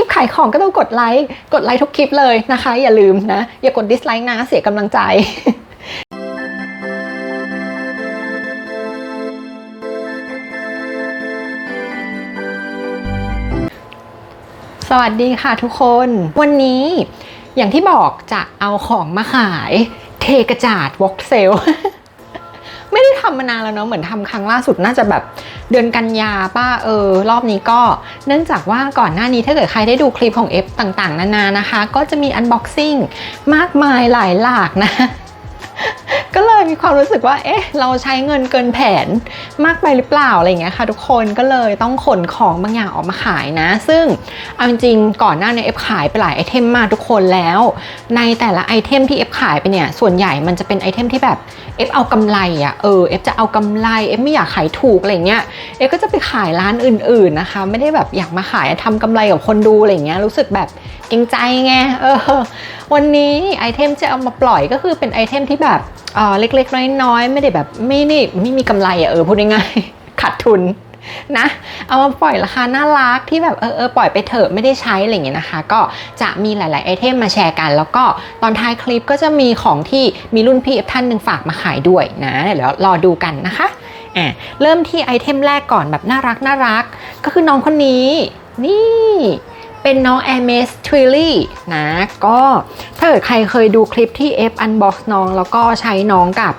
ลิปขายของก็ต้องกดไลค์ กดไลค์ทุกคลิปเลยนะคะ อย่าลืมนะ อย่ากดดิสไลค์นะเสียกำลังใจสวัสดีค่ะทุกคน วันนี้อย่างที่บอกจะเอาของมาขายเทกระจาดวอล์กเซล ไม่ได้ทำมานานแล้วเนาะเหมือนทำครั้งล่าสุดน่าจะแบบเดือนกันยาป้าเออ รอบนี้ก็ เนื่องจากว่าก่อนหน้านี้ถ้าเกิดใครได้ดูคลิปของเอฟต่างๆ นานานะคะ ก็จะมีอันบ็อกซิ่งมากมายหลายหลากนะ ก็เลยมีความรู้สึกว่า เอ๊ะ เราใช้เงินเกินแผนมากไปหรือเปล่าอะไรเงี้ยค่ะ ทุกคนก็เลยต้องขนของบางอย่างออกมาขายนะ ซึ่งเอาจริงก่อนหน้านี้เอฟขายไปหลายไอเทมมากทุกคนแล้ว ในแต่ละไอเทมที่เอฟขายไปเนี่ย ส่วนใหญ่มันจะเป็นไอเทมที่แบบเอฟเอากำไรอะเออ เอฟจะเอากำไร เอฟไม่อยากขายถูกอะไรเงี้ย เอฟก็จะไปขายร้านอื่น ๆนะคะ ไม่ได้แบบอยากมาขายทำกำไรกับคนดูอะไรเงี้ย รู้สึกแบบ เกรงใจไงเออวันนี้ไอเทมจะเอามาปล่อยก็คือเป็นไอเทมที่แบบเออเล็กๆ น้อยๆ ไม่ได้แบบไม่ได้ไม่มีกำไรอะเออพูดง่ายๆขาดทุนนะเอามาปล่อยราคาน่ารักที่แบบเออเออปล่อยไปเถอะไม่ได้ใช้อะไรอย่างเงี้ยนะคะ ก็จะมีหลาย ๆ ไอเทมมาแชร์กัน แล้วก็ตอนท้ายคลิปก็จะมีของที่มีรุ่นพี่ท่านหนึ่งฝากมาขายด้วยนะเดี๋ยวรอดูกันนะคะอะเริ่มที่ไอเทมแรกก่อนแบบน่ารักน่ารัก ก็คือน้องคนนี้ นี่ เป็นน้อง a m e s t r i l l y นะ ก็ถ้าเกิดใครเคยดูคลิปที่ F unbox น้อง แล้วก็ใช้น้องกับ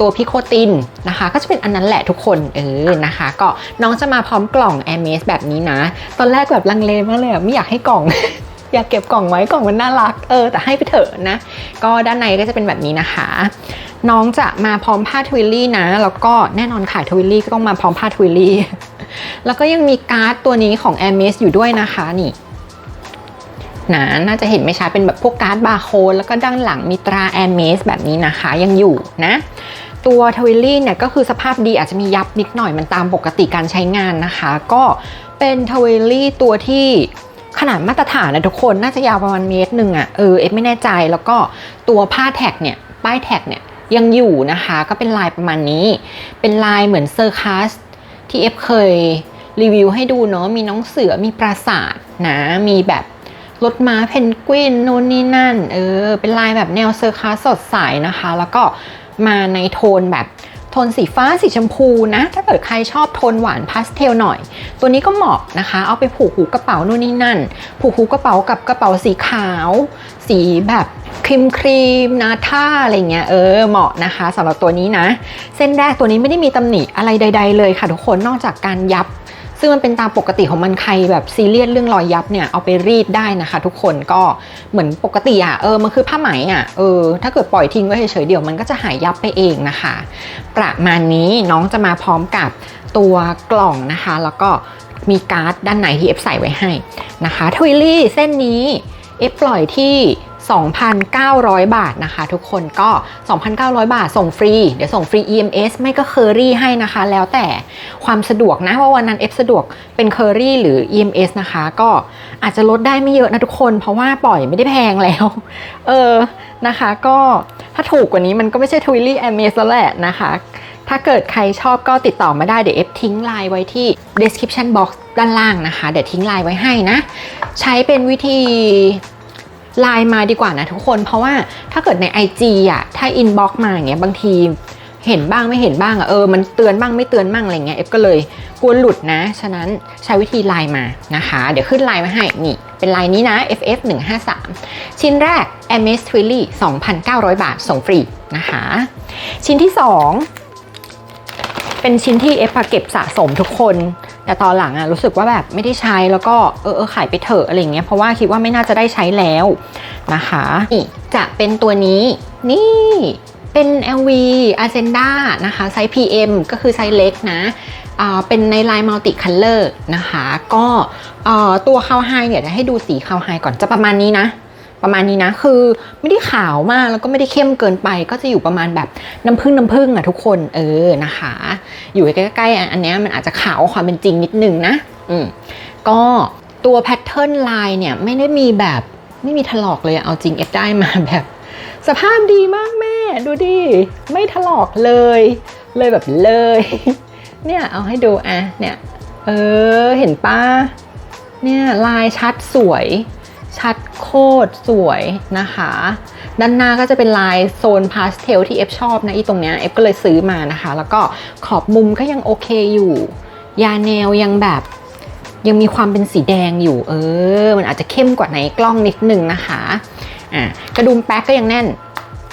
ตัวพิโคตินนะคะ ก็จะเป็นอันนั้นแหละทุกคน เออนะคะ ก็น้องจะมาพร้อมกล่อง a m e s แบบนี้นะ ตอนแรกแบบลังเลมากเลยไม่อยากให้กล่องอยากเก็บกล่องไว้กล่องมันน่ารัก เออ แต่ให้ไปเถอะนะ ก็ด้านในก็จะเป็นแบบนี้นะคะ น้องจะมาพร้อมผ้าทวิลลี่นะ แล้วก็แน่นอนขายทวิลลี่ก็ต้องมาพร้อมผ้าทวิลลี่ แล้วก็ยังมีการ์ดตัวนี้ของ a m e s อยู่ด้วยนะคะนี่นะน่าจะเห็นไม่ชัดเป็นแบบพวกการ์ดบาร์โค้ดแล้วก็ด้านหลังมีตรา a m e s แบบนี้นะคะยังอยู่นะตัวทวิลลี่เนี่ยก็คือสภาพดีอาจจะมียับนิดหน่อยมันตามปกติการใช้งานนะคะ ก็เป็นทวิลลี่ตัวที่ขนาดมาตรฐานนะทุกคนน่าจะยาวประมาณเมตรหนึ่งอะ่ะเออเอฟไม่แน่ใจแล้วก็ตัวผ้าแท็กเนี่ยป้ายแท็กเนี่ยยังอยู่นะคะ ก็เป็นลายประมาณนี้ เป็นลายเหมือนเซอร์คัส ที่เอฟเคยรีวิวให้ดูเนาะมีน้องเสือมีปราสาทนะมีแบบรถม้าเพนกวินนู่นนี่นั่น เออ เป็นลายแบบแนวเซอร์คัสสดใสนะคะ แล้วก็มาในโทนแบบ โทนสีฟ้าสีชมพูนะ ถ้าเกิดใครชอบโทนหวานพาสเทลหน่อย ตัวนี้ก็เหมาะนะคะ เอาไปผูกหูกระเป๋านู่นนี่นั่น ผูกหูกระเป๋ากับกระเป๋าสีขาว สีแบบครีมครีมนาท่าอะไรเงี้ยเออเหมาะนะคะสำหรับตัวนี้นะ เส้นแรกตัวนี้ไม่ได้มีตำหนิอะไรใด ๆ เลยค่ะทุกคนนอกจากการยับ ซึ่งมันเป็นตามปกติของมันใครแบบซีเรียสเรื่องรอยยับเนี่ยเอาไปรีดได้นะคะ ทุกคนก็เหมือนปกติอะเออมันคือผ้าไหมอะเออถ้าเกิดปล่อยทิ้งไว้เฉยๆเดี๋ยวมันก็จะหายยับไปเองนะคะ ประมาณนี้น้องจะมาพร้อมกับตัวกล่องนะคะ แล้วก็มีการ์ดด้านในที่เอฟใส่ไว้ให้นะคะทวิลลี่เส้นนี้เอฟปล่อยที่ 2,900 บาทนะคะทุกคนก็ 2,900 บาทส่งฟรี เดี๋ยวส่งฟรี EMS ไม่ก็เคอรี่ให้นะคะ แล้วแต่ความสะดวกนะว่าวันนั้น F สะดวกเป็นเคอรี่หรือ EMS นะคะ ก็อาจจะลดได้ไม่เยอะนะทุกคน เพราะว่าปล่อยไม่ได้แพงแล้ว เออนะคะก็ถ้าถูกกว่านี้มันก็ไม่ใช่ทวิลลี่ EMS แล้วแหละนะคะถ้าเกิดใครชอบก็ติดต่อมาได้เดี๋ยวเอฟทิ้งไลน์ไว้ที่ description box ด้านล่างนะคะ เดี๋ยวทิ้งไลน์ไว้ให้นะ ใช้เป็นวิธี ไลน์มาดีกว่านะทุกคน เพราะว่าถ้าเกิดใน IG อะถ้า inbox มาอย่างเงี้ยบางทีเห็นบ้างไม่เห็นบ้างอะเออมันเตือนบ้างไม่เตือนบ้างอะไรเงี้ยเอฟก็เลยกลัวหลุดนะ ฉะนั้นใช้วิธีไลน์มานะคะ เดี๋ยวขึ้นไลน์มาให้นี่ เป็นไลน์นี้นะ FF 1 5 3ชิ้นแรก m s t w i l l y 2,900 บาทส่งฟรีนะคะ ชิ้นที่ 2 เป็นชิ้นที่เอฟเก็บสะสมทุกคน แต่ตอนหลังอะรู้สึกว่าแบบไม่ได้ใช้แล้วก็เออเออขายไปเถอะอะไรเงี้ยเพราะว่าคิดว่าไม่น่าจะได้ใช้แล้วนะคะนี่จะเป็นตัวนี้นี่เป็น LV a z e n d a นะคะไซส์ PM ก็คือไซส์เล็กนะอ่าเป็นในลายมัลติคัลเลอร์นะคะ ก็ตัวคาวไฮเนี่ยจะให้ดูสีคาวไฮก่อนจะประมาณนี้นะ ประมาณนี้นะ คือไม่ได้ขาวมากแล้วก็ไม่ได้เข้มเกินไป ก็จะอยู่ประมาณแบบน้ำผึ้งน้ำผึ้งอะทุกคนเออนะคะ อยู่ใกล้ๆอันนี้มันอาจจะขาวความเป็นจริงนิดนึงนะอืมก็ตัวแพทเทิร์นลายเนี่ยไม่ได้มีแบบไม่มีถลอกเลยเอาจริงเอฟได้มาแบบ สภาพดีมากแม่ ดูดิ ไม่ถลอกเลย เลยแบบเลย เนี่ยเอาให้ดูอะเนี่ย เออเห็นป้าเนี่ยลายชัดสวย ชัดโคตรสวยนะคะ ด้านหน้าก็จะเป็นลายโซนพาสเทลที่เอฟชอบนะอีตรงเนี้ยเอฟก็เลยซื้อมานะคะ แล้วก็ขอบมุมก็ยังโอเคอยู่ ยาแนวยังแบบยังมีความเป็นสีแดงอยู่ เออ มันอาจจะเข้มกว่าในกล้องนิดนึงนะคะ อะกระดุมแป๊กก็ยังแน่น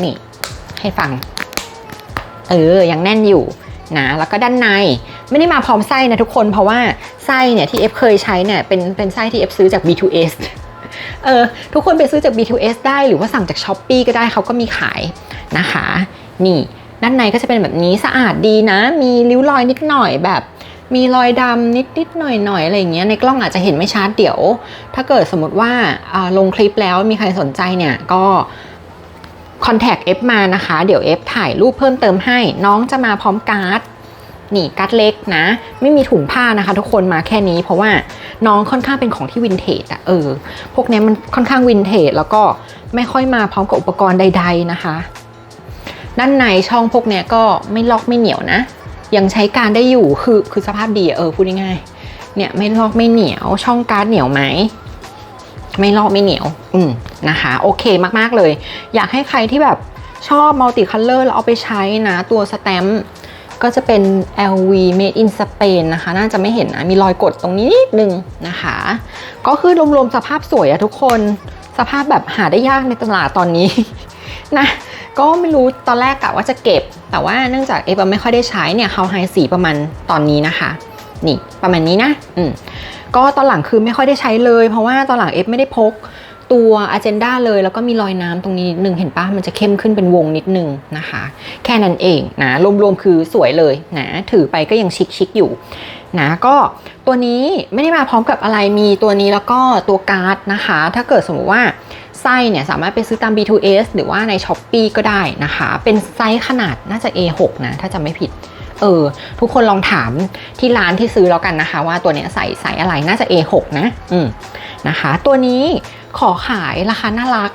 นี่ ให้ฟัง เออ ยังแน่นอยู่นะ แล้วก็ด้านในไม่ได้มาพร้อมไส้นะทุกคน เพราะว่าไส้เนี่ยที่เอฟเคยใช้เนี่ยเป็นเป็นไส้ที่เอฟซื้อจาก B2S เออทุกคนไปซื้อจาก B2S ได้หรือว่าสั่งจาก s h อ p e e ก็ได้เขาก็มีขายนะคะ นี่ด้านในก็จะเป็นแบบนี้สะอาดดีนะ มีริ้วรอยนิดหน่อยแบบ มีรอยดำนิดนิดหน่อยหน่อยๆอะไรอย่างเงี้ยในกล้องอาจจะเห็นไม่ชัดเดี๋ยว ถ้าเกิดสมมติว่าลงคลิปแล้วมีใครสนใจเนี่ยก็คอนแทคเอฟมานะคะ เดี๋ยวเอฟถ่ายรูปเพิ่มเติมให้ น้องจะมาพร้อมการ์ด นี่การ์ดเล็กนะ ไม่มีถุงผ้านะคะ ทุกคนมาแค่นี้ เพราะว่าน้องค่อนข้างเป็นของที่วินเทจอะเออ พวกนี้มันค่อนข้างวินเทจแล้วก็ไม่ค่อยมาพร้อมกับอุปกรณ์ใด ๆนะคะ ด้านในช่องพวกนี้ก็ไม่ลอกไม่เหนียวนะ ยังใช้การได้อยู่คือคือสภาพดีเออพูดง่ายๆเนี่ยไม่ลอกไม่เหนียว ช่องการ์ดเหนียวไหมไม่ลอกไม่เหนียว อืมนะคะ โอเคมากๆเลย อยากให้ใครที่แบบชอบมัลติคัลเลอร์แล้วเอาไปใช้นะ ตัวสแตมป์ ก็จะเป็น LV Made in Spain นะคะ น่าจะไม่เห็นนะ มีรอยกดตรงนี้นิดนึงนะคะ ก็คือรวมๆสภาพสวยอะทุกคน สภาพแบบหาได้ยากในตลาดตอนนี้ นะ ก็ไม่รู้ตอนแรกกะว่าจะเก็บ แต่ว่าเนื่องจากเอฟไม่ค่อยได้ใช้เนี่ยเขาไฮสีประมาณตอนนี้นะคะ นี่ประมาณนี้นะ อืมก็ตอนหลังคือไม่ค่อยได้ใช้เลย เพราะว่าตอนหลังเอฟไม่ได้พก ตัว Agenda เลย แล้วก็มีรอยน้ำตรงนี้นิดนึงเห็นปะมันจะเข้มขึ้นเป็นวงนิดนึงนะคะ แค่นั้นเองนะรวมๆคือสวยเลยนะถือไปก็ยังชิคๆอยู่นะก็ตัวนี้ไม่ได้มาพร้อมกับอะไรมีตัวนี้แล้วก็ตัวการ์ดนะคะ ถ้าเกิดสมมติว่าไส้เนี่ยสามารถไปซื้อตาม B2S หรือว่าใน s h อ p e e ก็ได้นะคะ เป็นไซส์ขนาดน่าจะ A6 นะถ้าจำไม่ผิดเออทุกคนลองถามที่ร้านที่ซื้อแล้วกันนะคะ ว่าตัวเนี้ยใส่ใส่อะไรน่าจะ A6 นะอืมนะคะ ตัวนี้ ขอขายราคาน่ารัก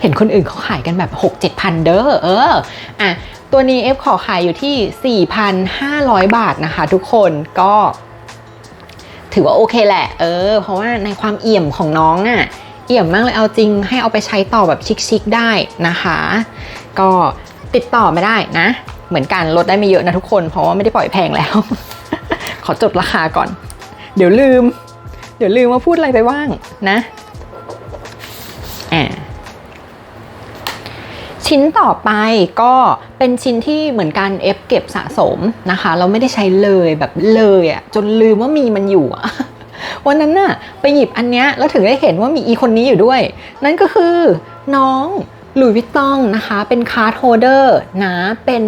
เห็นคนอื่นเขาขายกันแบบ 6 7พันเด้อเอออะตัวนี้เอฟขอขายอยู่ที่ 4,500 บาทนะคะทุกคนก็ถือว่าโอเคแหละ เออ เพราะว่าในความเอี่ยมของน้องน่ะ เอี่ยมมากเลยเอาจริง ให้เอาไปใช้ต่อแบบชิคๆได้นะคะ ก็ติดต่อไมาได้นะ เหมือนกันลดได้ไม่เยอะนะทุกคน เพราะว่าไม่ได้ปล่อยแพงแล้ว ขอจดราคาก่อน เดี๋ยวลืม ดี๋ยวลืมว่าพูดอะไรไปบ้างนะอ่าชิ้นต่อไปก็เป็นชิ้นที่เหมือนกันเอฟเก็บสะสมนะคะ เราไม่ได้ใช้เลยแบบเลยอะ่ะจนลืมว่ามีมันอยู่อะวันนั้นน่ะไปหยิบอันเนี้ยแล้วถึงได้เห็นว่ามีอีคนนี้อยู่ด้วย นั่นก็คือน้องหลุยวิตตองนะคะ เป็นคาร์ดโฮเดอร์นะเป็น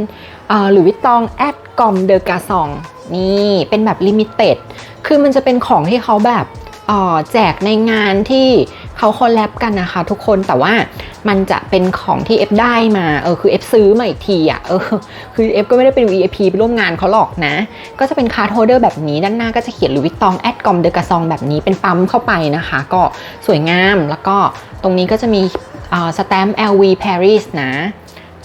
หลุยวิตตองแอดกอมเดอกาซองนี่เป็นแบบลิมิเต็ดคือมันจะเป็นของที่เขาแบบ แจกในงานที่เขาคอลแลบกันนะคะทุกคนแต่ว่ามันจะเป็นของที่เอฟได้มาเออคือเอฟซื้อมาอีกทีอะเออคือเอฟก็ไม่ได้เป็น VIP ไปร่วมงานเขาหรอกนะ ก็จะเป็นคาร์ดโฮเดอร์แบบนี้ด้านหน้าก็จะเขียนหลุวิตตองแอดกอมเดอกาซองแบบนี้เป็นปั๊มเข้าไปนะคะ ก็สวยงามแล้วก็ตรงนี้ก็จะมีสแตมป์ LV Paris นะ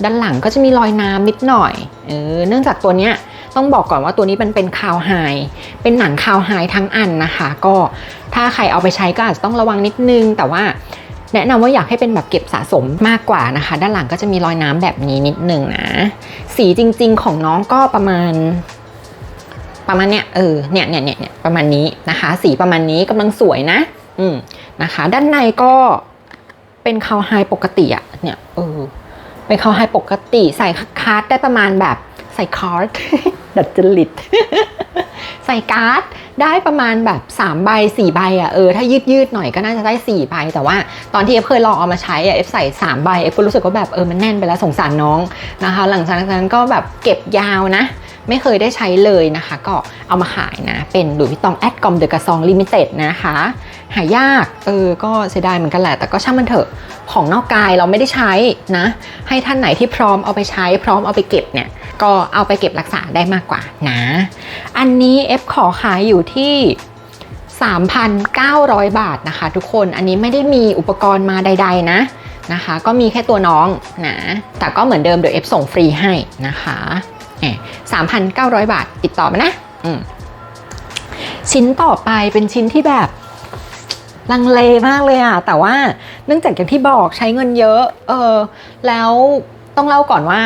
ด้านหลังก็จะมีรอยน้ำนิดหน่อยเออเนื่องจากตัวเนี้ย ต้องบอกก่อนว่าตัวนี้มันเป็นคาวไฮเป็นหนังคาวไฮทั้งอันนะคะ ก็ถ้าใครเอาไปใช้ก็อาจจะต้องระวังนิดนึง แต่ว่าแนะนำว่าอยากให้เป็นแบบเก็บสะสมมากกว่านะคะ ด้านหลังก็จะมีรอยน้ำแบบนี้นิดนึงนะ สีจริง ๆ ของน้องก็ประมาณ ประมาณเนี้ยเออเนี่ยเนี่ยเนี่ยเนี่ยประมาณนี้นะคะ สีประมาณนี้กำลังสวยนะ อืมนะคะ ด้านในก็เป็นคาวไฮปกติอะเนี่ยเออเป็นคาวไฮปกติใส่คาร์ดได้ประมาณแบบใส่คาร์ด ดัดจริต ใส่การ์ดได้ประมาณแบบ3ใบ4ใบอะเออถ้ายืดยืดหน่อยก็น่าจะได้4ใบแต่ว่าตอนที่เอฟเคยลองเอามาใช้อะเอฟใส่3ใบเอฟก็รู้สึกว่าแบบเออมันแน่นไปแล้วสงสารน้องนะคะ หลังจากนั้นก็แบบเก็บยาวนะ ไม่เคยได้ใช้เลยนะคะ ก็เอามาขายนะ เป็นหลุยส์วิตตองแอดกอมเดอะกาซองลิมิเต็ดนะคะ หายากเออก็เสียดายเหมือนกันแหละ แต่ก็ช่างมันเถอะ ของนอกกายเราไม่ได้ใช้นะ ให้ท่านไหนที่พร้อมเอาไปใช้ พร้อมเอาไปเก็บเนี่ย ก็เอาไปเก็บรักษาได้มากกว่านะ อันนี้เอฟขอขายอยู่ที่3,900 บาทนะคะทุกคน อันนี้ไม่ได้มีอุปกรณ์มาใด ๆ นะนะคะ ก็มีแค่ตัวน้องนะ แต่ก็เหมือนเดิมเดี๋ยวเอฟส่งฟรีให้นะคะ 3,900บาทติดต่อมานะชิ้นต่อไปเป็นชิ้นที่แบบลังเลมากเลยอะแต่ว่าเนื่องจากอย่างที่บอกใช้เงินเยอะ เออ แล้วต้องเล่าก่อนว่า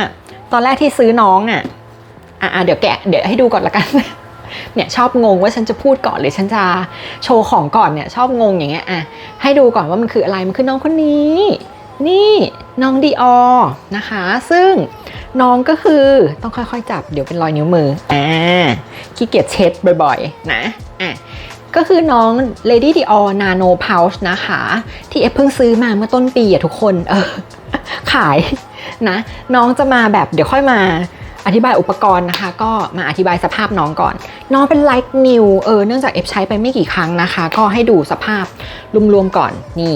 ตอนแรกที่ซื้อน้องอะอะเดี๋ยวแกะเดี๋ยวให้ดูก่อนละกัน เนี่ยชอบงงว่าฉันจะพูดก่อนหรือฉันจะโชว์ของก่อนเนี่ย ชอบงงอย่างเงี้ยอะให้ดูก่อนว่ามันคืออะไรมันคือน้องคนนี้ นี่น้องดีออนะคะ ซึ่ง น้องก็คือต้องค่อยๆ จับเดี๋ยวเป็นรอยนิ้วมืออ่าขี้เกียจเช็ดบ่อยๆ นะอะก็คือน้อง Lady Dior Nano Pouch นะคะ ที่เอฟเพิ่งซื้อมาเมื่อต้นปีอะทุกคนเออขายนะ น้องจะมาแบบเดี๋ยวค่อยมาอธิบายอุปกรณ์นะคะ ก็มาอธิบายสภาพน้องก่อน น้องเป็น Like New เออเนื่องจากเอฟใช้ไปไม่กี่ครั้งนะคะ ก็ให้ดูสภาพรวมๆก่อนนี่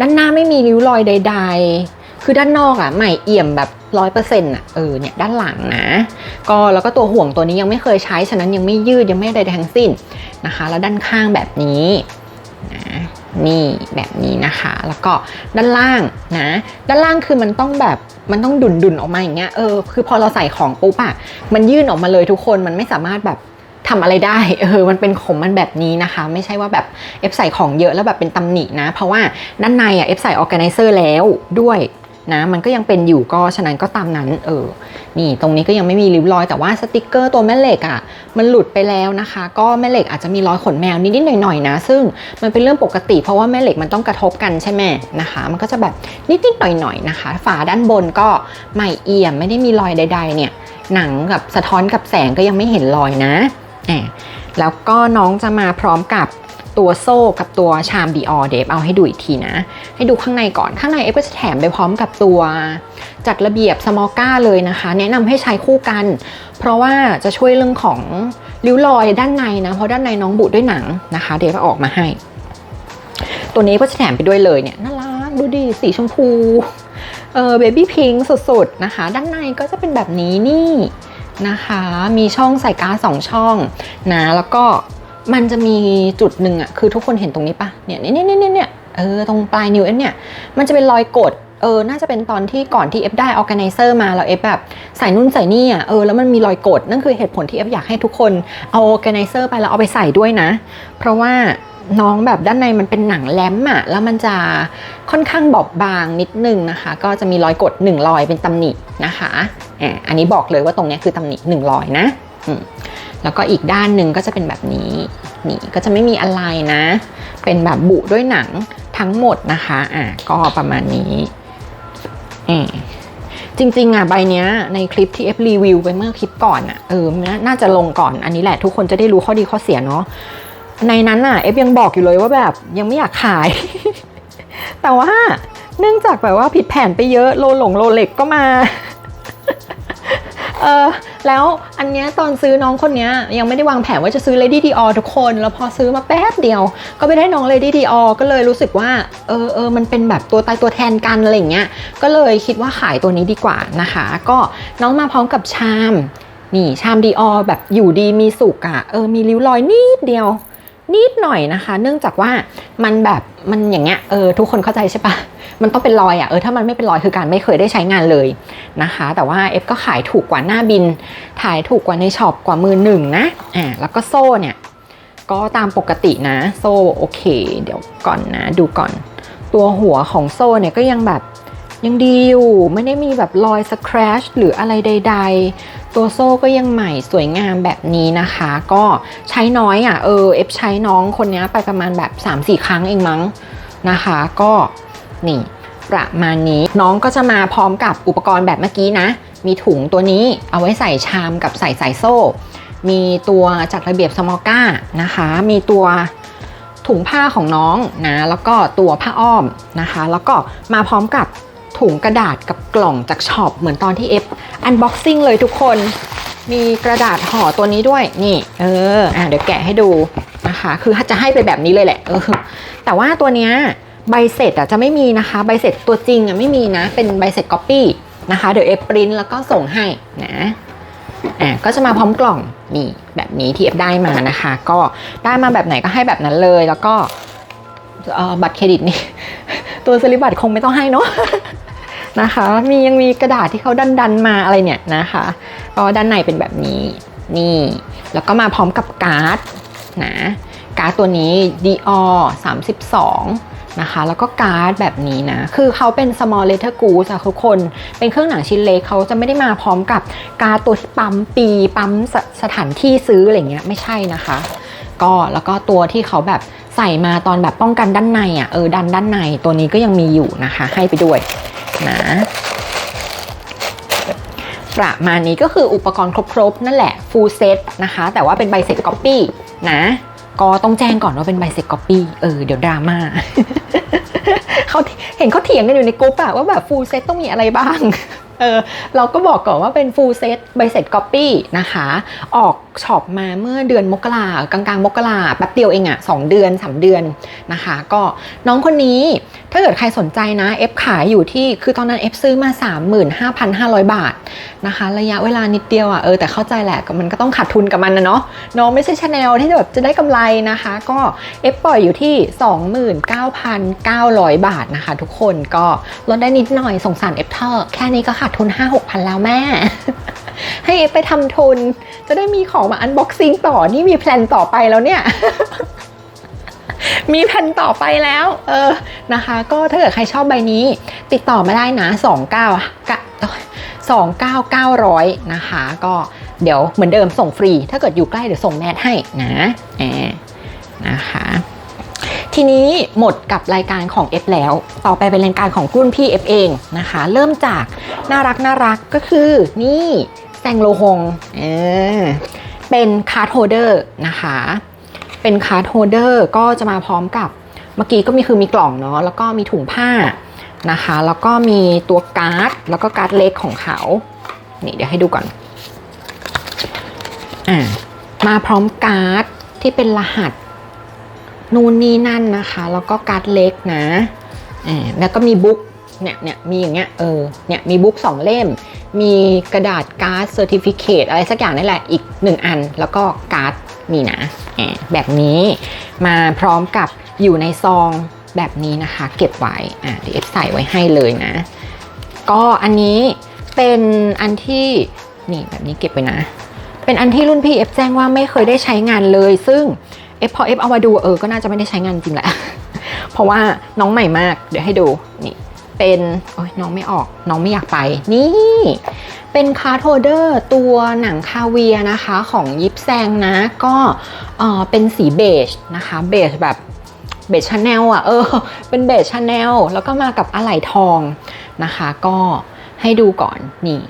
ด้านหน้าไม่มีริ้วรอยใด ๆ คือด้านนอกอะใหม่เอี่ยมแบบร้อยเปอร์เซ็นต์อะเออเนี่ยด้านหลังนะ ก็แล้วก็ตัวห่วงตัวนี้ยังไม่เคยใช้ ฉะนั้นยังไม่ยืดยังไม่ใดๆทั้งสิ้นนะคะ แล้วด้านข้างแบบนี้นะนี่แบบนี้นะคะ แล้วก็ด้านล่างนะ ด้านล่างคือมันต้องแบบมันต้องดุนดุนออกมาอย่างเงี้ยเออคือพอเราใส่ของปุ๊บอะมันยื่นออกมาเลยทุกคนมันไม่สามารถแบบทำอะไรได้เออมันเป็นของมันแบบนี้นะคะ ไม่ใช่ว่าแบบเอฟใส่ของเยอะแล้วแบบเป็นตำหนินะ เพราะว่าด้านในอะเอฟใส่ออแกไนเซอร์แล้วด้วย นะมันก็ยังเป็นอยู่ก็ฉะนั้นก็ตามนั้นเออนี่ตรงนี้ก็ยังไม่มีริ้วรอยแต่ว่าสติกเกอร์ตัวแม่เหล็กอะ่ะมันหลุดไปแล้วนะคะ ก็แม่เหล็กอาจจะมีรอยขนแมวนิดๆหน่อยๆนะ ซึ่งมันเป็นเรื่องปกติ เพราะว่าแม่เหล็กมันต้องกระทบกันใช่ไหมนะคะ มันก็จะแบบนิดๆหน่อยๆนะคะ ฝาด้านบนก็ไม่เอี่ยมไม่ได้มีรอยใด ๆ เนี่ยหนังกับสะท้อนกับแสงก็ยังไม่เห็นรอยนะแอบแล้วก็น้องจะมาพร้อมกับ ตัวโซ่กับตัวชามดีออเดฟเอาให้ดูอีกทีนะ ให้ดูข้างในก่อนข้างในเอฟก็จะแถมไปพร้อมกับตัวจัดระเบียบสมอก้าเลยนะคะ แนะนำให้ใช้คู่กัน เพราะว่าจะช่วยเรื่องของริ้วรอยด้านในนะ เพราะด้านในน้องบุด้วยหนังนะคะ เดี๋ยวจะออกมาให้ ตัวนี้ก็จะแถมไปด้วยเลยเนี่ยน่ารักดูดิสีชมพูเออเบบี้พิงค์สุดๆนะคะ ด้านในก็จะเป็นแบบนี้นี่นะคะ มีช่องใส่กาสองช่องนะ แล้วก็ มันจะมีจุดหนึ่งอะคือทุกคนเห็นตรงนี้ปะเนี่ยเนี่ยเนี่ยเนี่ยเออตรงปลายนิ้วเอ็เนี่ยมันจะเป็นรอยกดเออ น่าจะเป็นตอนที่ก่อนที่เอฟได้ออแกไนเซอร์มาแล้วเอฟแบบใส่นู่นใส่นี่อะ เออ แล้วมันมีรอยกด นั่นคือเหตุผลที่เอฟอยากให้ทุกคนเอาออแกไนเซอร์ไปแล้วเอาไปใส่ด้วยนะ เพราะว่าน้องแบบด้านในมันเป็นหนังแลมอะแล้วมันจะค่อนข้างบอบบางนิดนึงนะคะ ก็จะมีรอยกดหนึ่งรอยเป็นตำหนินะคะอ่าอันนี้บอกเลยว่าตรงนี้คือตำหนิหนึ่งรอยนะอืม แล้วก็อีกด้านหนึ่งก็จะเป็นแบบนี้นี่ก็จะไม่มีอะไรนะ เป็นแบบบุด้วยหนังทั้งหมดนะคะอะก็ประมาณนี้เออจริงๆอะใบเนี้ยในคลิปที่เอฟรีวิวไปเมื่อคลิปก่อนอะเออนาน่าจะลงก่อนอันนี้แหละทุกคนจะได้รู้ข้อดีข้อเสียเนาะในนั้นอะเอฟยังบอกอยู่เลยว่าแบบยังไม่อยากขาย แต่ว่าเนื่องจากแบบว่าผิดแผนไปเยอะโลหลงโลเล็กก็มา เออแล้วอันเนี้ยตอนซื้อน้องคนเนี้ยยังไม่ได้วางแผนว่าจะซื้อ Lady Dior ทุกคน แล้วพอซื้อมาแป๊บเดียว ก็ไปได้น้อง Lady Dior ก็เลยรู้สึกว่าเออเออมันเป็นแบบตัวตายตัวแทนกันอะไรเงี้ยก็เลยคิดว่าขายตัวนี้ดีกว่านะคะ ก็น้องมาพร้อมกับชามนี่ชามดีออแบบอยู่ดีมีสุกอะ่ะเออมีริ้วรอยนิดเดียว นิดหน่อยนะคะ เนื่องจากว่ามันแบบมันอย่างเงี้ยเออทุกคนเข้าใจใช่ปะมันต้องเป็นรอยอะ่ะเออถ้ามันไม่เป็นรอยคือการไม่เคยได้ใช้งานเลย นะคะ แต่ว่าเอฟก็ขายถูกกว่าหน้าบิน ขายถูกกว่าในช็อปกว่ามือหนึ่งนะอ่าแล้วก็โซ่เนี่ย ก็ตามปกตินะ โซ่โอเค เดี๋ยวก่อนนะ ดูก่อน ตัวหัวของโซ่เนี่ยก็ยังแบบยังดีอยู่ไม่ได้มีแบบรอยสครัชหรืออะไรใด ๆ ตัวโซ่ก็ยังใหม่สวยงามแบบนี้นะคะ ก็ใช้น้อยอะเออเอฟใช้น้องคนนี้ไปประมาณแบบ 3-4 ครั้งเองมั้งนะคะ ก็นี่ ประมาณนี้ น้องก็จะมาพร้อมกับอุปกรณ์แบบเมื่อกี้นะ มีถุงตัวนี้เอาไว้ใส่ชามกับใส่สายโซ่ มีตัวจัดระเบียบสมอก้านะคะ มีตัวถุงผ้าของน้องนะ แล้วก็ตัวผ้าอ้อมนะคะ แล้วก็มาพร้อมกับถุงกระดาษกับกล่องจากช็อปเหมือนตอนที่เอฟอันบ็อกซิ่งเลยทุกคน มีกระดาษห่อตัวนี้ด้วยนี่ เอออะเดี๋ยวแกะให้ดูนะคะ คือจะให้ไปแบบนี้เลยแหละเออแต่ว่าตัวเนี้ย ใบเสร็จอะจะไม่มีนะคะ ใบเสร็จตัวจริงอะไม่มีนะ เป็นใบเสร็จก๊อปปี้นะคะ เดี๋ยวเอฟปรินแล้วก็ส่งให้นะอะก็จะมาพร้อมกล่องนี่แบบนี้ที่เอฟได้มานะคะ ก็ได้มาแบบไหนก็ให้แบบนั้นเลย แล้วก็บัตรเครดิตนี่ ตัวสลิปบัตรคงไม่ต้องให้เนาะนะคะ มียังมีกระดาษที่เขาดันดันมาอะไรเนี่ยนะคะก็ด้านในเป็นแบบนี้นี่ แล้วก็มาพร้อมกับการ์ดนะการ์ดตัวนี้ Dior 32 นะคะ แล้วก็การ์ดแบบนี้นะ คือเขาเป็น small letter goose อะทุกคน เป็นเครื่องหนังชิ้นเล็กเขาจะไม่ได้มาพร้อมกับการ์ดตัวที่ปั๊มปีปั๊มสสถานที่ซื้ออะไรเงี้ยไม่ใช่นะคะ ก็แล้วก็ตัวที่เขาแบบใส่มาตอนแบบป้องกันด้านในอะ่ะเออดันด้านในตัวนี้ก็ยังมีอยู่นะคะ ให้ไปด้วยนะประมาณนี้ก็คืออุปกรณ์ครบๆ นั่นแหละ full set นะคะ แต่ว่าเป็นใบเสร็จ copy นะ ก็ต้องแจ้งก่อนว่าเป็นใบเสร็จก๊อปปี้เออเดี๋ยวดราม่าเขาเห็นเขาเถียงกันอยู่ในกลุ่มอะว่าแบบฟูลเซ็ตต้องมีอะไรบ้าง เออเราก็บอกก่อนว่าเป็น full set ใบเสร็จ copy นะคะ ออกช็อปมาเมื่อเดือนมกรากลางๆมกราแป๊บเดียวเองอะ2เดือน3เดือนนะคะ ก็น้องคนนี้ถ้าเกิดใครสนใจนะ F ขายอยู่ที่คือตอนนั้น F ซื้อมา 35,500 บาทนะคะ ระยะเวลานิดเดียวอะเออแต่เข้าใจแหละมันก็ต้องขาดทุนกับมันนะเนาะน้องไม่ใช่ชาแนลที่แบบจะได้กำไรนะคะ ก็ F ปล่อยอยู่ที่ 29,900 บาทนะคะ ทุกคนก็ลดได้นิดหน่อยสงสาร F เธอแค่นี้ก็ขาดทุน 5-6 พันแล้วแม่ ให้ F ไปทำทุน จะได้มีของมาอันบ็อกซิ่งต่อ นี่มีแพลนต่อไปแล้วเนี่ย มีแผ่นต่อไปแล้ว เออนะคะ ก็ถ้าเกิดใครชอบใบนี้ ติดต่อมาได้นะ29ก29,900 นะคะ ก็เดี๋ยวเหมือนเดิมส่งฟรี ถ้าเกิดอยู่ใกล้เดี๋ยวส่งแมสให้นะแอบนะคะ ทีนี้หมดกับรายการของ F แล้ว ต่อไปเป็นรายการของรุ่นพี่ F เองนะคะ เริ่มจากน่ารักน่ารักก็คือนี่แซงโลฮงเออเป็นคาร์ดโฮเดอร์นะคะ เป็นคาร์ดโฮเดอร์ก็จะมาพร้อมกับเมื่อกี้ก็มีคือมีกล่องเนาะแล้วก็มีถุงผ้านะคะ แล้วก็มีตัวการ์ดแล้วก็การ์ดเล็กของเขา นี่เดี๋ยวให้ดูก่อนอ่ามาพร้อมการ์ดที่เป็นรหัส นู่นนี่นั่นนะคะ แล้วก็การ์ดเล็กนะแล้วก็มีบุ๊กเนี่ยเนี่ยมีอย่างเงี้ยเออเนี่ยมีบุ๊กสองเล่ม มีกระดาษการ์ดเซอร์ติฟิเคตอะไรสักอย่างนี่แหละอีกหนึ่งอัน แล้วก็การ์ดมีนะอ่าแบบนี้มาพร้อมกับอยู่ในซองแบบนี้นะคะ เก็บไว้อ่าเดี๋ยวเอฟใส่ไว้ให้เลยนะ ก็อันนี้เป็นอันที่นี่แบบนี้เก็บไปนะ เป็นอันที่รุ่นพี่เอฟแจ้งว่าไม่เคยได้ใช้งานเลย ซึ่ง เอฟพอเอฟเอามาดูเออก็น่าจะไม่ได้ใช้งานจริงแหละ เพราะว่าน้องใหม่มาก เดี๋ยวให้ดูนี่เป็นโอ้ยน้องไม่ออกน้องไม่อยากไป นี่ เป็นคาร์ดโฮเดอร์ตัวหนังคาเวียนะคะของยิปแซงนะ ก็เออเป็นสีเบจนะคะเบจแบบเบจชาแนลอะเออเป็นเบจชาแนลแล้วก็มากับอะไหล่ทองนะคะ ก็ให้ดูก่อนนี่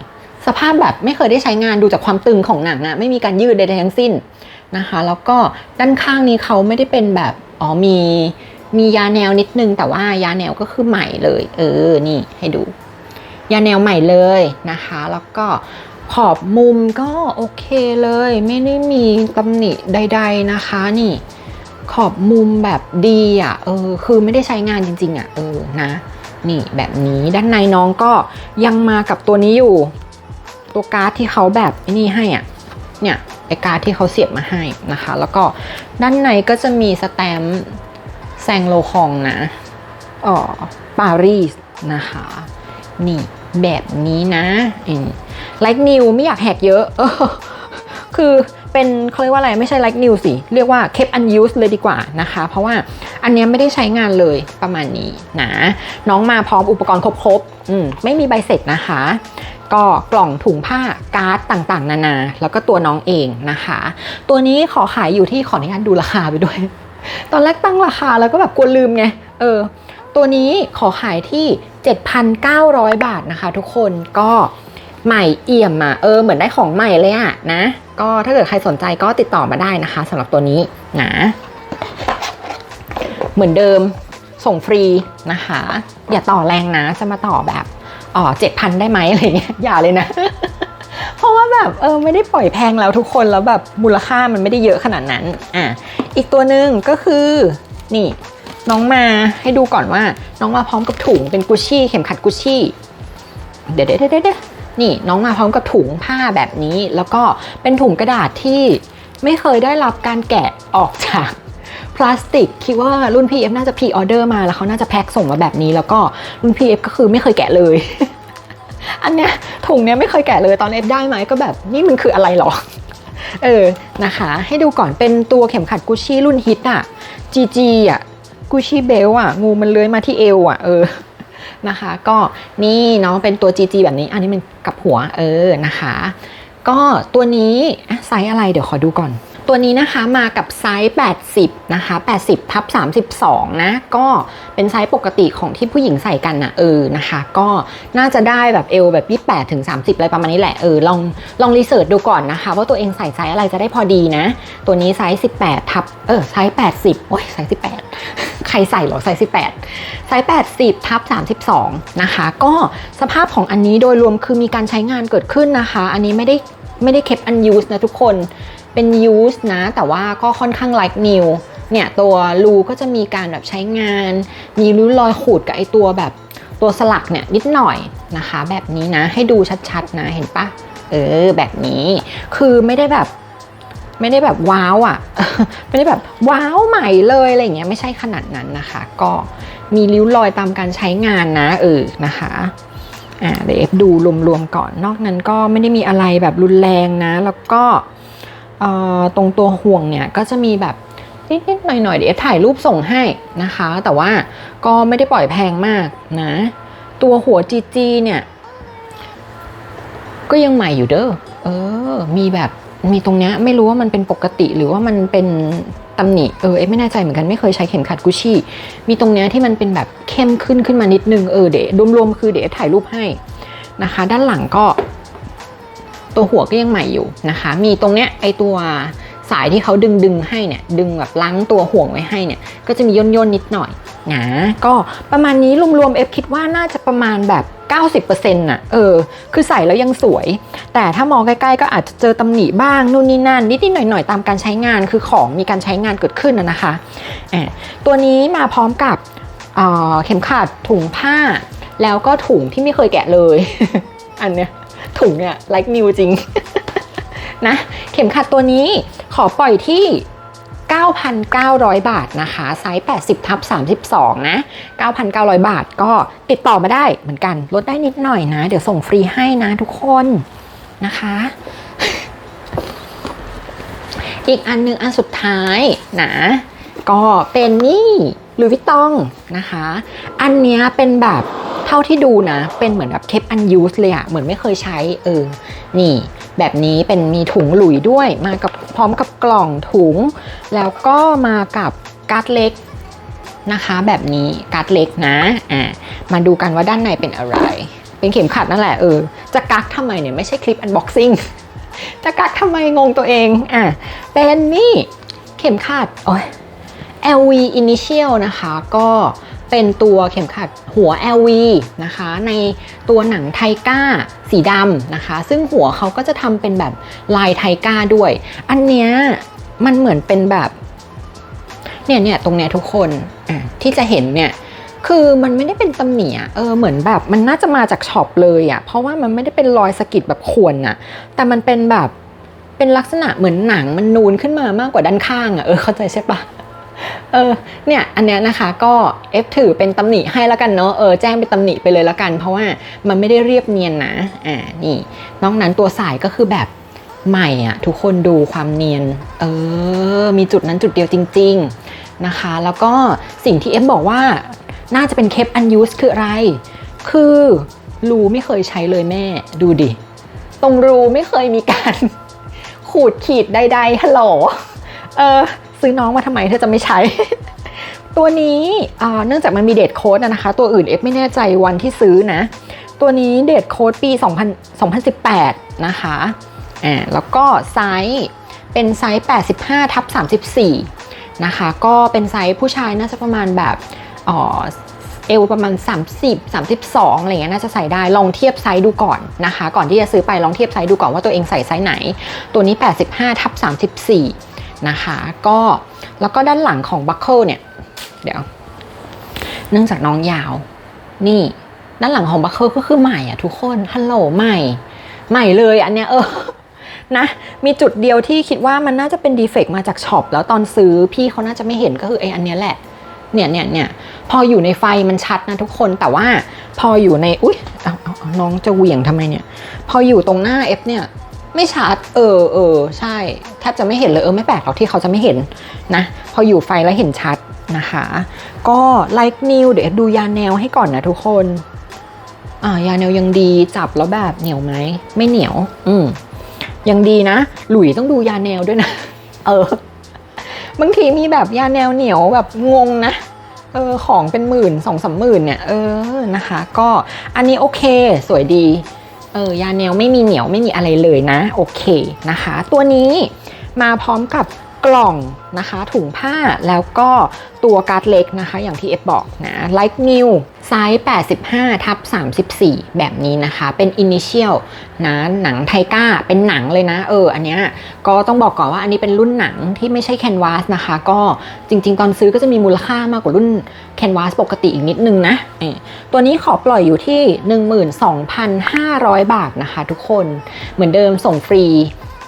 สภาพแบบไม่เคยได้ใช้งานดูจากความตึงของหนังอะไม่มีการยืดใดๆทั้งสิ้น นะคะ แล้วก็ด้านข้างนี้เขาไม่ได้เป็นแบบอ๋อมีมียาแนวนิดนึง แต่ว่ายาแนวก็คือใหม่เลย เออนี่ให้ดู ยาแนวใหม่เลยนะคะ แล้วก็ขอบมุมก็โอเคเลย ไม่ได้มีตำหนิใด ๆนะคะนี่ ขอบมุมแบบดีอะเออคือไม่ได้ใช้งานจริง ๆ อะ เออนะนี่แบบนี้ด้านในน้องก็ยังมากับตัวนี้อยู่ ตัวการ์ดที่เขาแบบนี่ให้อะเนี่ย ไอการที่เขาเสียบมาให้นะคะ แล้วก็ด้านในก็จะมีสแตมป์แซงโลคองนะอ๋อปารีสนะคะ นี่แบบนี้นะไลค์นิวไม่อยากแหกเยอะออคือเป็นเขาเรียกว่าอะไรไม่ใช่ like new สิเรียกว่า keep unused เลยดีกว่านะคะ เพราะว่าอันนี้ไม่ได้ใช้งานเลยประมาณนี้นะน้องมาพร้อมอุปกรณ์ครบๆอืมไม่มีใบเสร็จนะคะ ก็กล่องถุงผ้าการ์ดต่างๆ นานา แล้วก็ตัวน้องเองนะคะ ตัวนี้ขอขายอยู่ที่ขออนุญาตดูราคาไปด้วย ตอนแรกตั้งราคาแล้วก็แบบกลัวลืมไงเออตัวนี้ขอขายที่ 7,900 บาทนะคะทุกคนก็ใหม่เอี่ยมอะเออเหมือนได้ของใหม่เลยอะนะ ก็ถ้าเกิดใครสนใจก็ติดต่อมาได้นะคะสำหรับตัวนี้นะเหมือนเดิมส่งฟรีนะคะ อย่าต่อแรงนะจะมาต่อแบบ อ๋อเจ็ดพันได้ไหมอะไรเงี้ยอย่าเลยนะ เพราะว่าแบบเออไม่ได้ปล่อยแพงแล้วทุกคนแล้วแบบมูลค่ามันไม่ได้เยอะขนาดนั้นอะอีกตัวหนึ่งก็คือนี่ น้องมาให้ดูก่อนว่า น้องมาพร้อมกับถุงเป็นกุชชี่เข็มขัดกุชชี่เดี๋ยวเดี๋ยวเดี๋ยวนี่น้องมาพร้อมกับถุงผ้าแบบนี้ แล้วก็เป็นถุงกระดาษที่ไม่เคยได้รับการแกะออกจาก พลาสติกคิดว่ารุ่น PF น่าจะพรีออเดอร์มาแล้วเขาน่าจะแพ็คส่งมาแบบนี้ แล้วก็รุ่น PF ก็คือไม่เคยแกะเลย อันเนี้ยถุงเนี้ยไม่เคยแกะเลยตอนเอฟได้ไหมก็แบบนี่มันคืออะไรหรอเออนะคะ ให้ดูก่อนเป็นตัวเข็มขัดกุชชี่รุ่นฮิตอะ GG อะกุชชี่เบลอะงูมันเลื้อยมาที่เอวอะเออนะคะ ก็นี่เนาะเป็นตัว GG แบบนี้ อันนี้มันกับหัวเออนะคะ ก็ตัวนี้ไซส์อะไรเดี๋ยวขอดูก่อน ตัวนี้นะคะมากับไซส์ 80 นะคะ 80ทับ32 นะ ก็เป็นไซส์ปกติของที่ผู้หญิงใส่กันนะเออนะคะ ก็น่าจะได้แบบเอวแบบ 28ถึง30 อะไรประมาณนี้แหละ เออ ลองลองรีเสิร์ชดูก่อนนะคะ ว่าตัวเองใส่ไซส์อะไรจะได้พอดีนะ ตัวนี้ไซส์ 18ทับเออไซส์ 80 โอ้ยไซส์ 18 ใครใส่เหรอไซส์18ไซส์ 80ทับ32 นะคะ ก็สภาพของอันนี้โดยรวมคือมีการใช้งานเกิดขึ้นนะคะ อันนี้ไม่ได้ไม่ได้เคปอันยูสนะทุกคน เป็นยูสนะ แต่ว่าก็ค่อนข้าง like new เนี่ยตัวรูก็จะมีการแบบใช้งาน มีริ้วรอยขูดกับไอตัวแบบตัวสลักเนี่ยนิดหน่อยนะคะ แบบนี้นะให้ดูชัดๆนะเห็นปะเออแบบนี้คือไม่ได้แบบไม่ได้แบบว้าวอะ่ะไม่ได้แบบว้าวใหม่เลยอะไรเงี้ยไม่ใช่ขนาดนั้นนะคะ ก็มีริ้วรอยตามการใช้งานนะเออนะคะอ่าเดี๋ยวเอฟดูรวมๆก่อนนอกนั้นก็ไม่ได้มีอะไรแบบรุนแรงนะ แล้วก็ ตรงตัวห่วงเนี่ยก็จะมีแบบนิดๆหน่อยๆเดี๋ยวถ่ายรูปส่งให้นะคะ แต่ว่าก็ไม่ได้ปล่อยแพงมากนะ ตัวหัวจีจีเนี่ยก็ยังใหม่อยู่เด้อเออ มีแบบมีตรงเนี้ยไม่รู้ว่ามันเป็นปกติหรือว่ามันเป็นตำหนิเออเอ๊ะไม่แน่ใจเหมือนกันไม่เคยใช้เข็มขัดกุชชี่ มีตรงเนี้ยที่มันเป็นแบบเข้มขึ้นขึ้นมานิดนึงเออเดี๋ยวรวมๆคือเดี๋ยวถ่ายรูปให้นะคะ ด้านหลังก็ ตัวหัวก็ยังใหม่อยู่นะคะ มีตรงเนี้ยไอตัวสายที่เขาดึงดึงให้เนี่ยดึงแบบล้างตัวห่วงไว้ให้เนี่ยก็จะมีย่นย่นๆนิดหน่อยนะก็ประมาณนี้รวมๆเอฟคิดว่าน่าจะประมาณแบบ 90%น่ะเออคือใส่แล้วยังสวย แต่ถ้ามองใกล้ๆก็อาจจะเจอตำหนิบ้างนู่นนี่นั่นนิดๆหน่อยๆตามการใช้งานคือของมีการใช้งานเกิดขึ้นนะนะคะอ่ตัวนี้มาพร้อมกับเอ่อเข็มขัดถุงผ้า แล้วก็ถุงที่ไม่เคยแกะเลย อันเนี้ย ถุงเนี่ย like new จริง นะ เข็มขัดตัวนี้ขอปล่อยที่ 9,900 บาทนะคะ ไซส์ 80ทับ32 นะ 9,900 บาทก็ติดต่อมาได้เหมือนกัน ลดได้นิดหน่อยนะ เดี๋ยวส่งฟรีให้นะทุกคนนะคะ อีกอันนึงอันสุดท้ายนะก็เป็นนี่ลุยวิตตองนะคะ อันเนี้ยเป็นแบบ เท่าที่ดูนะ เป็นเหมือนแบบเคปอันยูสเลยอะเหมือนไม่เคยใช้เออ นี่ แบบนี้เป็นมีถุงหลุยด้วย มากับพร้อมกับกล่องถุง แล้วก็มากับการ์ดเล็กนะคะแบบนี้การ์ดเล็กนะอ่ามาดูกันว่าด้านในเป็นอะไร เป็นเข็มขัดนั่นแหละเออจะกักทำไมเนี่ยไม่ใช่คลิปอันบ็อกซิ่งจะกักทำไมงงตัวเองอะเป็นนี่เข็มขัดโอ้ย LV Initial นะคะ ก็ เป็นตัวเข็มขัดหัว LV นะคะ ในตัวหนังไทก้าสีดำนะคะ ซึ่งหัวเขาก็จะทำเป็นแบบลายไทก้าด้วย อันเนี้ยมันเหมือนเป็นแบบเนี่ยเนี่ยตรงเนี้ยทุกคนที่จะเห็นเนี่ยคือมันไม่ได้เป็นตำหนิอะเออเหมือนแบบมันน่าจะมาจากช็อปเลยอะเพราะว่ามันไม่ได้เป็นรอยสะกิดแบบข่วนอะแต่มันเป็นแบบเป็นลักษณะเหมือนหนังมันนูนขึ้นมามากกว่าด้านข้างอะเออเข้าใจใช่ปะ เออเนี่ยอันเนี้ยนะคะก็เอฟถือเป็นตำหนิให้แล้วกันเนาะเออแจ้งเป็นตำหนิไปเลยแล้วกัน เพราะว่ามันไม่ได้เรียบเนียนนะอ่านี่นอกนั้นตัวสายก็คือแบบใหม่อะทุกคนดูความเนียนเออมีจุดนั้นจุดเดียวจริง ๆนะคะ แล้วก็สิ่งที่เอฟบอกว่าน่าจะเป็นเคปอันยูสคืออะไร คือรูไม่เคยใช้เลยแม่ดูดิ ตรงรูไม่เคยมีการ ขูดขีดใดๆฮัลโหลเออ ซื้อน้องมาทำไมเธอจะไม่ใช้ ตัวนี้อ่าเนื่องจากมันมีเดทโค้ดนะคะ ตัวอื่นเอฟไม่แน่ใจวันที่ซื้อนะ ตัวนี้เดทโค้ดปี 2000 2018 นะคะอ่าแล้วก็ไซส์เป็นไซส์ 85ทับ34 นะคะ ก็เป็นไซส์ผู้ชายน่าจะประมาณแบบอ๋อเอวประมาณ 30 32อะไรเงี้ยน่าจะใส่ได้ลองเทียบไซส์ดูก่อนนะคะ ก่อนที่จะซื้อไปลองเทียบไซส์ดูก่อนว่าตัวเองใส่ไซส์ไหน ตัวนี้ 85ทับ34 นะคะก็แล้วก็ด้านหลังของบัคเกิลเนี่ยเดี๋ยว เนื่องจากน้องยาว นี่ ด้านหลังของบัคเกิลก็คือใหม่อะทุกคนฮัลโหลใหม่ ใหม่เลยอันเนี้ยเออนะมีจุดเดียวที่คิดว่ามันน่าจะเป็นดีเฟกต์มาจากช็อปแล้วตอนซื้อพี่เขาน่าจะไม่เห็นก็คือไอ้อันเนี้ยแหละเนี่ยเนี่ยเนี่ยพออยู่ในไฟมันชัดนะทุกคนแต่ว่าพออยู่ใน อุ้ยเอาเอาน้องจะเหวี่ยงทำไมเนี่ย พออยู่ตรงหน้าเอฟเนี่ย ไม่ชัด เออเออใช่แทบจะไม่เห็นเลยเออไม่แปลกหรอกที่เขาจะไม่เห็นนะ พออยู่ไฟแล้วเห็นชัดนะคะ ก็ไลค์นิวเดี๋ยวดูยาแนวให้ก่อนนะทุกคนอ่ายาแนวยังดีจับแล้วแบบเหนียวไหมไม่เหนียว อืมยังดีนะ หลุยต้องดูยาแนวด้วยนะ เออ บางทีมีแบบยาแนวเหนียวแบบงงนะเออของเป็นหมื่นสองสามหมื่นเนี่ย เออนะคะ ก็อันนี้โอเค สวยดี เออยาแนวไม่มีเหนียวไม่มีอะไรเลยนะ โอเคนะคะ ตัวนี้มาพร้อมกับ กล่องนะคะถุงผ้าแล้วก็ตัวการ์ดเล็กนะคะ อย่างที่เอฟบอกนะ Like New ไซส์ 85 ทับ 34 แบบนี้นะคะ เป็น Initial นะหนังไทก้า เป็นหนังเลยนะ เออ อันเนี้ยก็ต้องบอกก่อนว่าอันนี้เป็นรุ่นหนังที่ไม่ใช่แคนวาสนะคะ ก็จริงๆ ตอนซื้อก็จะมีมูลค่ามากกว่ารุ่นแคนวาสปกติอีกนิดนึงนะ ตัวนี้ขอปล่อยอยู่ที่ 12,500 บาทนะคะทุกคนเหมือนเดิมส่งฟรี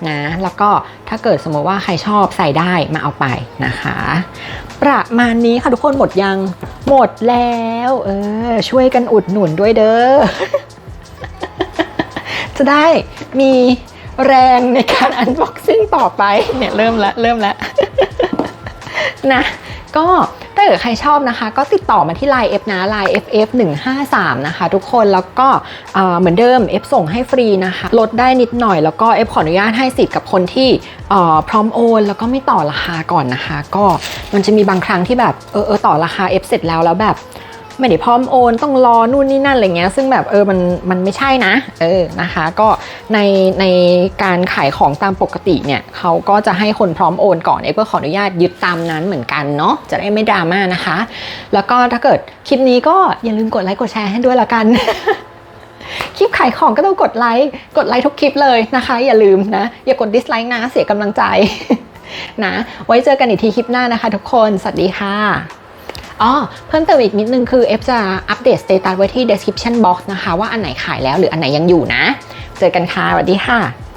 นะ แล้วก็ถ้าเกิดสมมติว่าใครชอบใส่ได้มาเอาไปนะคะ ประมาณนี้ค่ะทุกคนหมดยังหมดแล้วเออช่วยกันอุดหนุนด้วยเด้อ จะได้มีแรงในการอันบ็อกซิ่งต่อไปเนี่ยเริ่มแล้วเริ่มแล้วนะ ก็ถ้าเกิดใครชอบนะคะ ก็ติดต่อมาที่ Line F นะไลน์ FF 1 5 3นะคะ ทุกคนแล้วก็เหมือนเดิม F ส่งให้ฟรีนะคะ ลดได้นิดหน่อยแล้วก็ F ขออนุญาตให้สิทธิ์กับคนที่พร้อมโอนแล้วก็ไม่ต่อราคาก่อนนะคะ ก็มันจะมีบางครั้งที่แบบเออเออต่อราคา F เสร็จแล้วแล้วแบบ ไม่ได้พร้อมโอน ต้องรอนู่นนี่นั่นอะไรเงี้ยซึ่งแบบเออมันมันไม่ใช่นะเออนะคะ ก็ในในการขายของตามปกติเนี่ยเขาก็จะให้คนพร้อมโอนก่อนเอเพื่อขออนุญาตยึดตามนั้นเหมือนกันเนาะจะได้ไม่ดราม่านะคะ แล้วก็ถ้าเกิดคลิปนี้ก็อย่าลืมกดไลค์กดแชร์ให้ด้วยละกันคลิปขายของก็ต้องกดไลค์ กดไลค์ทุกคลิปเลยนะคะ อย่าลืมนะ อย่ากดดิสไลค์นะ เสียกำลังใจนะ ไว้เจอกันอีกทีคลิปหน้านะคะทุกคน สวัสดีค่ะ อ๋อเพิ่มเติมอีกนิดนึงคือเอฟจะอัปเดตสเตตัสไว้ที่ description box นะคะ ว่าอันไหนขายแล้วหรืออันไหนยังอยู่นะ เจอกันค่ะสวัสดีค่ะ